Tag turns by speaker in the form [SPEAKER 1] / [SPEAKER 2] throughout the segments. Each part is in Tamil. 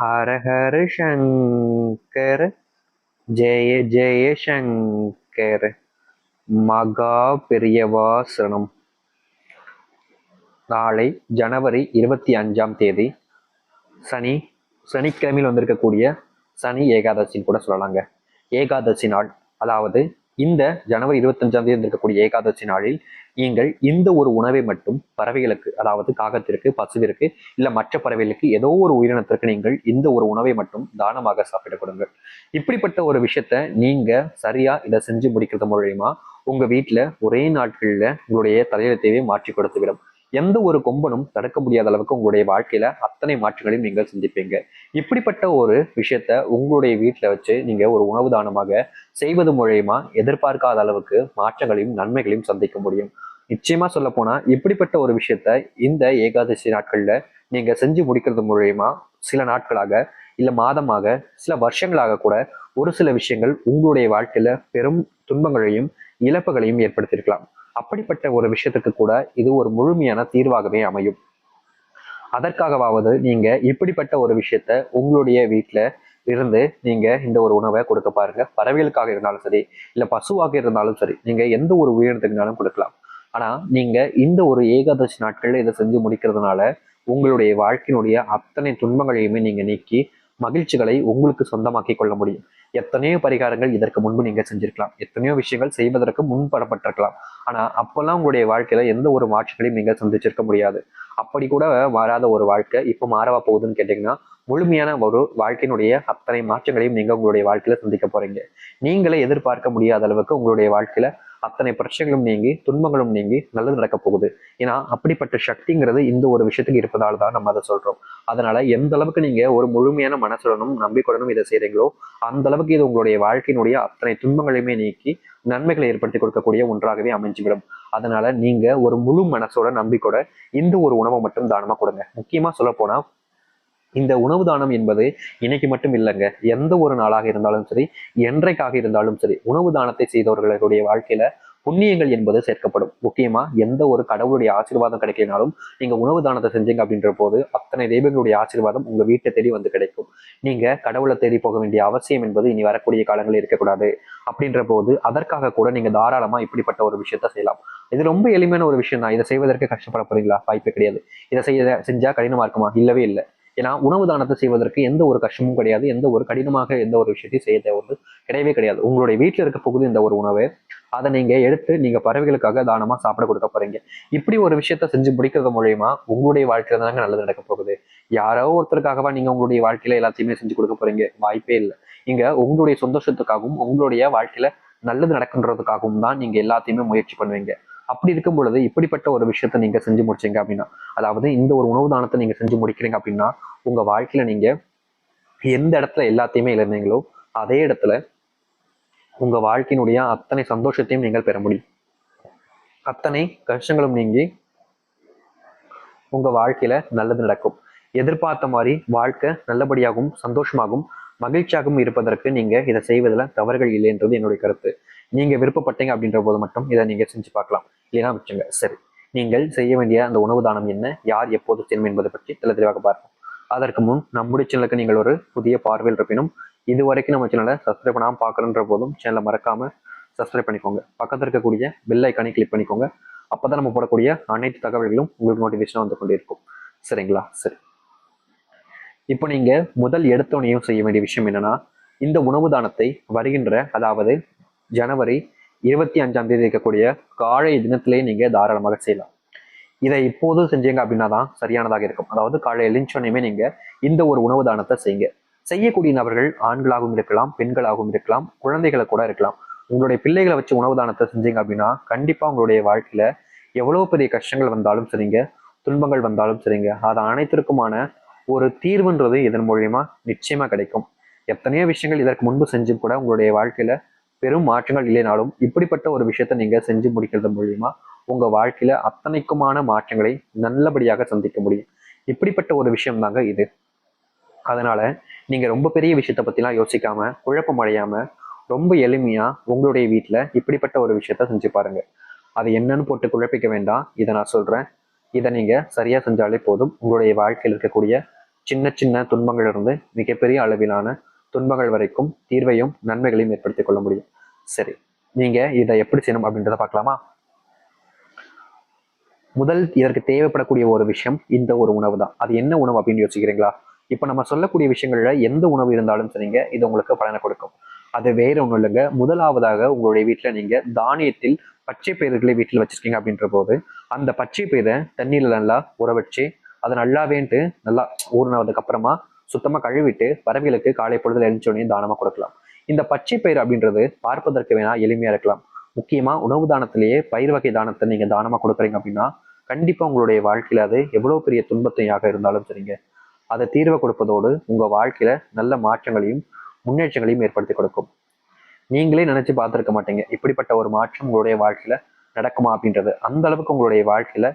[SPEAKER 1] ஹர ஹர சங்கர ஜெய ஜெய மகா பெரியவாசனம். நாளை ஜனவரி இருபத்தி அஞ்சாம் தேதி சனி சனிக்கிழமையில் வந்திருக்கக்கூடிய சனி ஏகாதசின்னு கூட சொல்லலாங்க. ஏகாதசி நாள் அதாவது இந்த ஜனவரி இருபத்தஞ்சாம் தேதி இருக்கக்கூடிய ஏகாதசி நாளில் நீங்கள் இந்த ஒரு உணவை மட்டும் பறவைகளுக்கு அதாவது காகத்திற்கு பசுவிற்கு இல்ல மற்ற பறவைகளுக்கு ஏதோ ஒரு உயிரினத்திற்கு நீங்கள் இந்த ஒரு உணவை மட்டும் தானமாக சாப்பிட கொடுங்க இப்படிப்பட்ட ஒரு விஷயத்த நீங்க சரியா இதை செஞ்சு முடிக்கிறது மூலயமா உங்க வீட்டுல ஒரே நாட்கள்ல உங்களுடைய தலையெழுத்தையே மாற்றி கொடுத்து விடும் எந்த ஒரு கொம்பனும் தடுக்க முடியாத அளவுக்கு உங்களுடைய வாழ்க்கையில அத்தனை மாற்றங்களையும் நீங்கள் சந்திப்பீங்க. இப்படிப்பட்ட ஒரு விஷயத்த உங்களுடைய வீட்டுல வச்சு நீங்க ஒரு உணவு தானமாக செய்வது மூலயமா எதிர்பார்க்காத அளவுக்கு மாற்றங்களையும் நன்மைகளையும் சந்திக்க முடியும். நிச்சயமா சொல்ல போனா இப்படிப்பட்ட ஒரு விஷயத்த இந்த ஏகாதசி நாட்கள்ல நீங்க செஞ்சு முடிக்கிறது மூலயமா சில நாட்களாக இல்ல மாதமாக சில வருஷங்களாக கூட ஒரு சில விஷயங்கள் உங்களுடைய வாழ்க்கையில பெரும் துன்பங்களையும் இழப்புகளையும் ஏற்படுத்தியிருக்கலாம். அப்படிப்பட்ட ஒரு விஷயத்துக்கு கூட இது ஒரு முழுமையான தீர்வாகவே அமையும். அதற்காகவாவது நீங்க இப்படிப்பட்ட ஒரு விஷயத்த உங்களுடைய வீட்டில் இருந்து நீங்க இந்த ஒரு உணவை கொடுக்க பாருங்க. பறவைகளுக்காக இருந்தாலும் சரி இல்ல பசுவாக இருந்தாலும் சரி நீங்க எந்த ஒரு உயிரினத்துக்குனாலும் கொடுக்கலாம். ஆனா நீங்க இந்த ஒரு ஏகாதசி நாட்கள்ல இதை செஞ்சு முடிக்கிறதுனால உங்களுடைய வாழ்க்கையினுடைய அத்தனை துன்பங்களையுமே நீங்க நீக்கி மகிழ்ச்சிகளை உங்களுக்கு சொந்தமாக்கி கொள்ள முடியும். எத்தனையோ பரிகாரங்கள் இதற்கு முன்பு நீங்க செஞ்சிருக்கலாம். எத்தனையோ விஷயங்கள் செய்வதற்கு முன்படப்பட்டிருக்கலாம். ஆனா அப்பெல்லாம் உங்களுடைய வாழ்க்கையில எந்த ஒரு மாற்றங்களையும் நீங்க சந்திச்சிருக்க முடியாது. அப்படி கூட மாறாத ஒரு வாழ்க்கை இப்போ மாறவா போகுதுன்னு கேட்டீங்கன்னா முழுமையான ஒரு வாழ்க்கையினுடைய அத்தனை மாற்றங்களையும் நீங்க உங்களுடைய வாழ்க்கையில சந்திக்க போறீங்க. நீங்களே எதிர்பார்க்க முடியாத அளவுக்கு உங்களுடைய வாழ்க்கையில அத்தனை பிரச்சனைகளும் நீங்கி துன்பங்களும் நீங்கி நல்லது நடக்க போகுது. ஏன்னா அப்படிப்பட்ட சக்திங்கிறது இந்த ஒரு விஷயத்துக்கு இருப்பதால் தான் நம்ம அதை சொல்றோம். அதனால எந்த அளவுக்கு நீங்க ஒரு முழுமையான மனசுடனும் நம்பிக்கையுடனும் இதை செய்றீங்களோ அந்த அளவுக்கு இது உங்களுடைய வாழ்க்கையினுடைய அத்தனை துன்பங்களையுமே நீக்கி நன்மைகளை ஏற்படுத்தி கொடுக்கக்கூடிய ஒன்றாகவே அமைஞ்சுவிடும். அதனால நீங்க ஒரு முழு மனசோட நம்பிக்கையோட இந்த ஒரு உணவை மட்டும் தானமா கொடுங்க. முக்கியமா சொல்ல போனா இந்த உணவு தானம் என்பது இன்னைக்கு மட்டும் இல்லைங்க. எந்த ஒரு நாளாக இருந்தாலும் சரி என்றைக்காக இருந்தாலும் சரி உணவு தானத்தை செய்தவர்களுடைய வாழ்க்கையில புண்ணியங்கள் என்பது சேர்க்கப்படும். முக்கியமா எந்த ஒரு கடவுளுடைய ஆசீர்வாதம் கிடைக்கலனாலும் நீங்க உணவு தானத்தை செஞ்சீங்க அப்படின்ற போது அத்தனை தெய்வங்களுடைய ஆசீர்வாதம் உங்க வீட்டை தேடி வந்து கிடைக்கும். நீங்க கடவுளை தேடி போக வேண்டிய அவசியம் என்பது இனி வரக்கூடிய காலங்களில் இருக்கக்கூடாது. அப்படின்ற போது அதற்காக கூட நீங்க தாராளமா இப்படிப்பட்ட ஒரு விஷயத்த செய்யலாம். இது ரொம்ப எளிமையான ஒரு விஷயம் தான் இதை செய்வதற்கு கஷ்டப்பட போறீங்களா? வாய்ப்பே கிடையாது. இதை செய்ய செஞ்சா கடினமா இருக்குமா? இல்லவே இல்லை. ஏன்னா உணவு தானத்தை செய்வதற்கு எந்த ஒரு கஷ்டமும் கிடையாது. எந்த ஒரு கடினமாக எந்த ஒரு விஷயத்தையும் செய்ய தேவை கிடையவே கிடையாது. உங்களுடைய வீட்டில் இருக்க போகுது இந்த ஒரு உணவு அதை நீங்க எடுத்து நீங்க பறவைகளுக்காக தானமா சாப்பிட கொடுக்க போறீங்க. இப்படி ஒரு விஷயத்த செஞ்சு முடிக்கிறது மூலயமா உங்களுடைய வாழ்க்கையில தாங்க நல்லது நடக்க போகுது. யாரோ ஒருத்தருக்காகவா நீங்க உங்களுடைய வாழ்க்கையில எல்லாத்தையுமே செஞ்சு கொடுக்க போறீங்க? வாய்ப்பே இல்லை. இங்க உங்களுடைய சந்தோஷத்துக்காகவும் உங்களுடைய வாழ்க்கையில நல்லது நடக்குன்றதுக்காகவும் தான் நீங்க எல்லாத்தையுமே முயற்சி பண்ணுவீங்க. அப்படி இருக்கும் பொழுது இப்படிப்பட்ட ஒரு விஷயத்த நீங்க செஞ்சு முடிச்சீங்க அப்படின்னா அதாவது இந்த ஒரு உணவு தானத்தை நீங்க செஞ்சு முடிக்கிறீங்க அப்படின்னா உங்க வாழ்க்கையில நீங்க எந்த இடத்துல எல்லாத்தையுமே இழந்தீங்களோ அதே இடத்துல உங்க வாழ்க்கையினுடைய அத்தனை சந்தோஷத்தையும் நீங்கள் பெற முடியும். அத்தனை கஷ்டங்களும் நீங்கி உங்க வாழ்க்கையில நல்லது நடக்கும். எதிர்பார்த்த மாதிரி வாழ்க்கை நல்லபடியாகவும் சந்தோஷமாகவும் மகிழ்ச்சியாகவும் இருப்பதற்கு நீங்க இதை செய்வதில் தவறுகள் இல்லைன்றது என்னுடைய கருத்து. நீங்க விருப்பப்பட்டீங்க அப்படின்ற போது மட்டும் இதை நீங்க செஞ்சு பார்க்கலாம். இல்லைன்னா வச்சுங்க சரி. நீங்கள் செய்ய வேண்டிய அந்த உணவு தானம் என்ன? யார் எப்போது செய்யணும் என்பதை பற்றி தெல தெளிவாக பார்ப்போம். அதற்கு முன் நம்முடைய சேனலுக்கு நீங்கள் ஒரு புதிய பார்வையில் இருப்பினும் இது வரைக்கும் நம்ம சேனலை சப்ஸ்கிரைப் பண்ணாமல் பார்க்கணுன்ற போதும் சேனலை மறக்காம சப்ஸ்கிரைப் பண்ணிக்கோங்க. பக்கத்தில் இருக்கக்கூடிய பெல் ஐக்கானை கிளிக் பண்ணிக்கோங்க. அப்பதான் நம்ம போடக்கூடிய அனைத்து தகவல்களும் உங்களுக்கு நோட்டிஃபிகேஷனாக வந்து கொண்டிருக்கும். சரிங்களா? சரி. இப்போ நீங்கள் முதல் எடுத்தோனையும் செய்ய வேண்டிய விஷயம் என்னன்னா இந்த உணவு தானத்தை வருகின்ற அதாவது ஜனவரி இருபத்தி அஞ்சாம் தேதி இருக்கக்கூடிய காலை தினத்திலே நீங்க தாராளமாக செய்யலாம். இதை இப்போது செஞ்சீங்க அப்படின்னா தான் சரியானதாக இருக்கும். அதாவது காலை எழுந்தோனையுமே நீங்க இந்த ஒரு உணவு தானத்தை செய்யுங்க. செய்யக்கூடிய நபர்கள் ஆண்களாகவும் இருக்கலாம் பெண்களாகவும் இருக்கலாம் குழந்தைகளை கூட இருக்கலாம். உங்களுடைய பிள்ளைகளை வச்சு உணவு தானத்தை செஞ்சீங்க அப்படின்னா கண்டிப்பா உங்களுடைய வாழ்க்கையில எவ்வளவு பெரிய கஷ்டங்கள் வந்தாலும் சரிங்க துன்பங்கள் வந்தாலும் சரிங்க. அது அனைத்திற்குமான ஒரு தீர்வுன்றது இதன் மூலியமா நிச்சயமா கிடைக்கும். எத்தனையோ விஷயங்கள் இதற்கு முன்பு செஞ்சும் கூட உங்களுடைய வாழ்க்கையில பெரும் மாற்றங்கள் இல்லைனாலும் இப்படிப்பட்ட ஒரு விஷயத்த நீங்க செஞ்சு முடிக்கிறது மூலியமா உங்க வாழ்க்கையில அத்தனைக்குமான மாற்றங்களை நல்லபடியாக சந்திக்க முடியும். இப்படிப்பட்ட ஒரு விஷயம் தாங்க இது. அதனால நீங்க ரொம்ப பெரிய விஷயத்த பத்திலாம் யோசிக்காம குழப்பம் அடையாம ரொம்ப எளிமையா உங்களுடைய வீட்டுல இப்படிப்பட்ட ஒரு விஷயத்த செஞ்சு பாருங்க. அது என்னன்னு போட்டு குழப்பிக்க வேண்டாம். இதை நான் சொல்றேன். இதை நீங்க சரியா செஞ்சாலே போதும். உங்களுடைய வாழ்க்கையில் இருக்கக்கூடிய சின்ன சின்ன துன்பங்களிலிருந்து மிகப்பெரிய அளவிலான துன்பங்கள் வரைக்கும் தீர்வையும் நன்மைகளையும் ஏற்படுத்திக் கொள்ள முடியும். சரி நீங்க இதை எப்படி செய்யணும் அப்படின்றத பார்க்கலாமா? முதல் இதற்கு தேவைப்படக்கூடிய ஒரு விஷயம் இந்த ஒரு உணவு தான். அது என்ன உணவு அப்படின்னு யோசிக்கிறீங்களா? இப்போ நம்ம சொல்லக்கூடிய விஷயங்கள்ல எந்த உணவு இருந்தாலும் சரிங்க இது உங்களுக்கு பலனை கொடுக்கும். அது வேற ஒன்றும் இல்லைங்க. முதலாவதாக உங்களுடைய வீட்டில் நீங்க தானியத்தில் பச்சை பயிர்களை வீட்டில் வச்சிருக்கீங்க அப்படின்ற போது அந்த பச்சை பயிரை தண்ணியில நல்லா உற வச்சு அதை நல்லாவேன்ட்டு நல்லா ஊறினதுக்கு அப்புறமா சுத்தமா கழுவிட்டு பறவைகளுக்கு காலை பொழுதில் எழுந்தோடனே தானமா கொடுக்கலாம். இந்த பச்சை பயிர் அப்படின்றது பார்ப்பதற்கு வேணா எளிமையா இருக்கலாம். முக்கியமா உணவு தானத்திலேயே பயிர் வகை தானத்தை நீங்க தானமா கொடுக்குறீங்க அப்படின்னா கண்டிப்பா உங்களுடைய வாழ்க்கையில அது எவ்வளவு பெரிய துன்பத்தையாக இருந்தாலும் சரிங்க. அதை தீர்வை கொடுப்பதோடு உங்க வாழ்க்கையில நல்ல மாற்றங்களையும் முன்னேற்றங்களையும் ஏற்படுத்தி கொடுக்கும். நீங்களே நினைச்சு பார்த்துருக்க மாட்டீங்க. இப்படிப்பட்ட ஒரு மாற்றம் உங்களுடைய வாழ்க்கையில நடக்குமா அப்படின்றது. அந்த அளவுக்கு உங்களுடைய வாழ்க்கையில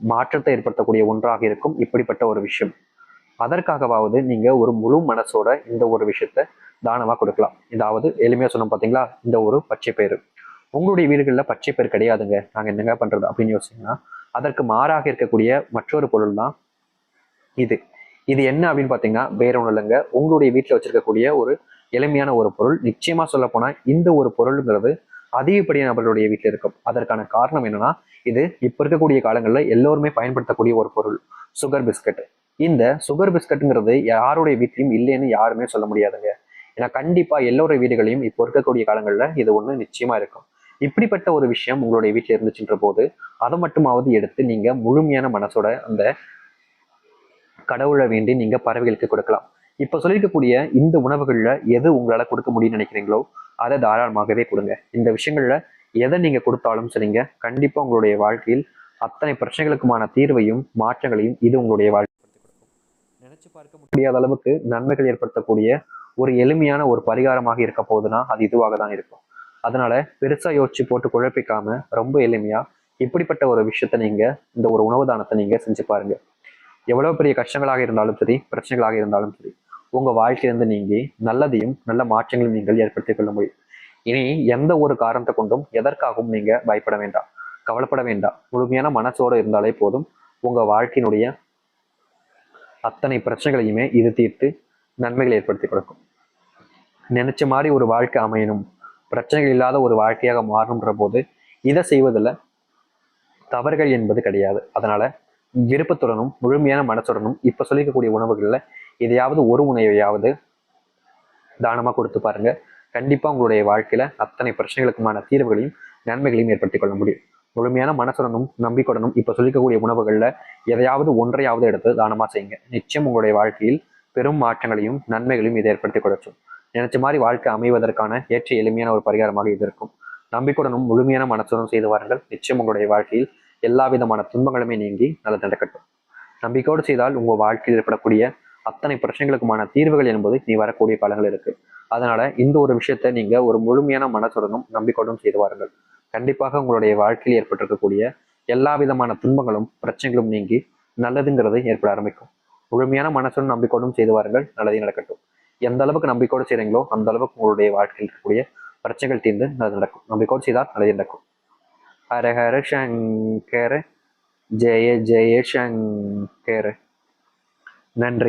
[SPEAKER 1] மாற்றத்தை ஏற்படுத்தக்கூடிய ஒன்றாக இருக்கும் இப்படிப்பட்ட ஒரு விஷயம். அதற்காகவாவது நீங்க ஒரு முழு மனசோட இந்த ஒரு விஷயத்த தானமா கொடுக்கலாம். இதாவது எளிமையா சொன்னோம் பாத்தீங்களா? இந்த ஒரு பச்சை பயிர் உங்களுடைய வீடுகளில் பச்சை பயிர் கிடையாதுங்க. நாங்க என்னங்க பண்றது அப்படின்னு யோசிச்சீங்கன்னா அதற்கு மாறாக இருக்கக்கூடிய மற்றொரு பொருள் தான் இது. இது என்ன அப்படின்னு பார்த்தீங்கன்னா வேற ஒன்றும் இல்லைங்க. உங்களுடைய வீட்டில் வச்சிருக்கக்கூடிய ஒரு எளிமையான ஒரு பொருள். நிச்சயமா சொல்ல போனா இந்த ஒரு பொருளுங்கிறது அதிகப்படியான நபர்களுடைய வீட்டில் இருக்கும். அதற்கான காரணம் என்னன்னா இது இப்போ இருக்கக்கூடிய காலங்களில் எல்லோருமே பயன்படுத்தக்கூடிய ஒரு பொருள். சுகர் பிஸ்கட் இந்த சுகர் பிஸ்கட்டுங்கிறது யாருடைய வீட்லையும் இல்லைன்னு யாருமே சொல்ல முடியாதுங்க. ஏன்னா கண்டிப்பாக எல்லோருடைய வீடுகளையும் இப்போ இருக்கக்கூடிய காலங்களில் இது ஒன்று நிச்சயமா இருக்கும். இப்படிப்பட்ட ஒரு விஷயம் உங்களுடைய வீட்டில் இருந்துச்சுன்ற போது அதை மட்டுமாவது எடுத்து நீங்க முழுமையான மனசோட அந்த கடவுளை வேண்டி நீங்க பறவைகளுக்கு கொடுக்கலாம். இப்ப சொல்லியிருக்கக்கூடிய இந்த உணவுகள்ல எது உங்களால கொடுக்க முடியும்னு நினைக்கிறீங்களோ அதை தாராளமாகவே கொடுங்க. இந்த விஷயங்கள்ல எதை நீங்க கொடுத்தாலும் சரிங்க. கண்டிப்பா உங்களுடைய வாழ்க்கையில் அத்தனை பிரச்சனைகளுக்குமான தீர்வையும் மாற்றங்களையும் இது உங்களுடைய வாழ்க்கை நினைச்சு பார்க்க முடியாத அளவுக்கு நன்மைகள் ஏற்படுத்தக்கூடிய ஒரு எளிமையான ஒரு பரிகாரமாக இருக்க போகுதுன்னா அது இதுவாக தான் இருக்கும். அதனால பெருசா யோசிச்சு போட்டு குழப்பிக்காம ரொம்ப எளிமையா இப்படிப்பட்ட ஒரு விஷயத்த நீங்க இந்த ஒரு உணவு தானத்தை நீங்க செஞ்சு பாருங்க. எவ்வளவு பெரிய கஷ்டங்களாக இருந்தாலும் சரி பிரச்சனைகளாக இருந்தாலும் சரி உங்க வாழ்க்கையிலிருந்து நீங்கி நல்லதையும் நல்ல மாற்றங்களையும் நீங்கள் ஏற்படுத்திக் கொள்ள முடியும். இனி எந்த ஒரு காரணத்தை கொண்டும் எதற்காகவும் நீங்க பயப்பட வேண்டாம். கவலைப்பட வேண்டாம். முழுமையான மனசோடு இருந்தாலே போதும். உங்க வாழ்க்கையினுடைய அத்தனை பிரச்சனைகளையுமே இது தீர்த்து நன்மைகள் ஏற்படுத்தி கொடுக்கும். நினைச்ச மாதிரி ஒரு வாழ்க்கை அமையணும். பிரச்சனைகள் இல்லாத ஒரு வாழ்க்கையாக மாறணுன்ற போது இதை செய்வதில் தவறுகள் என்பது கிடையாது. அதனால விருப்பத்துடனும் முழுமையான மனசுடனும் இப்போ சொல்லிக்கக்கூடிய உணவுகளில் எதையாவது ஒரு உணவையாவது தானமாக கொடுத்து பாருங்க. கண்டிப்பாக உங்களுடைய வாழ்க்கையில் அத்தனை பிரச்சனைகளுக்குமான தீர்வுகளையும் நன்மைகளையும் ஏற்படுத்திக் கொள்ள முடியும். முழுமையான மனசுடனும் நம்பிக்கையுடனும் இப்ப சொல்லிக்கக்கூடிய உணவுகள்ல எதையாவது ஒன்றையாவது எடுத்து தானமா செய்யுங்க. நிச்சயம் உங்களுடைய வாழ்க்கையில் பெரும் மாற்றங்களையும் நன்மைகளையும் இதை ஏற்படுத்தி கொடுக்கும். நினைச்ச மாதிரி வாழ்க்கை அமைவதற்கான ஏற்ற எளிமையான ஒரு பரிகாரமாக இது இருக்கும். நம்பிக்கையுடனும் முழுமையான மனசுடனும் செய்து வாருங்கள். நிச்சயம் உங்களுடைய வாழ்க்கையில் எல்லா விதமான துன்பங்களுமே நீங்கி நல்லது நடக்கட்டும் நம்பிக்கையோடு செய்தால் உங்க வாழ்க்கையில் ஏற்படக்கூடிய அத்தனை பிரச்சனைகளுக்குமான தீர்வுகள் என்பது நீ வரக்கூடிய காலங்கள் இருக்கு. அதனால இந்த ஒரு விஷயத்த நீங்க ஒரு முழுமையான மனசுடனும் நம்பிக்கையுடனும் செய்து வாருங்கள். கண்டிப்பாக உங்களுடைய வாழ்க்கையில் ஏற்பட்டிருக்கக்கூடிய எல்லா விதமான துன்பங்களும் பிரச்சனைகளும் நீங்கி நல்லதுங்கிறது ஏற்பட ஆரம்பிக்கும். முழுமையான மனசுடன் நம்பிக்கோடும் செய்து வாருங்கள். நல்லதே நடக்கட்டும். எந்த அளவுக்கு நம்பிக்கோடு செய்றீங்களோ அந்த அளவுக்கு உங்களுடைய வாழ்க்கையில் இருக்கக்கூடிய பிரச்சனைகள் தீர்ந்து நல்லது நடக்கும். நம்பிக்கோடு செய்தால் நல்லதே நடக்கும். ஹர ஹர சங்கர. ஜெய ஜெய சங்கர. நன்றி.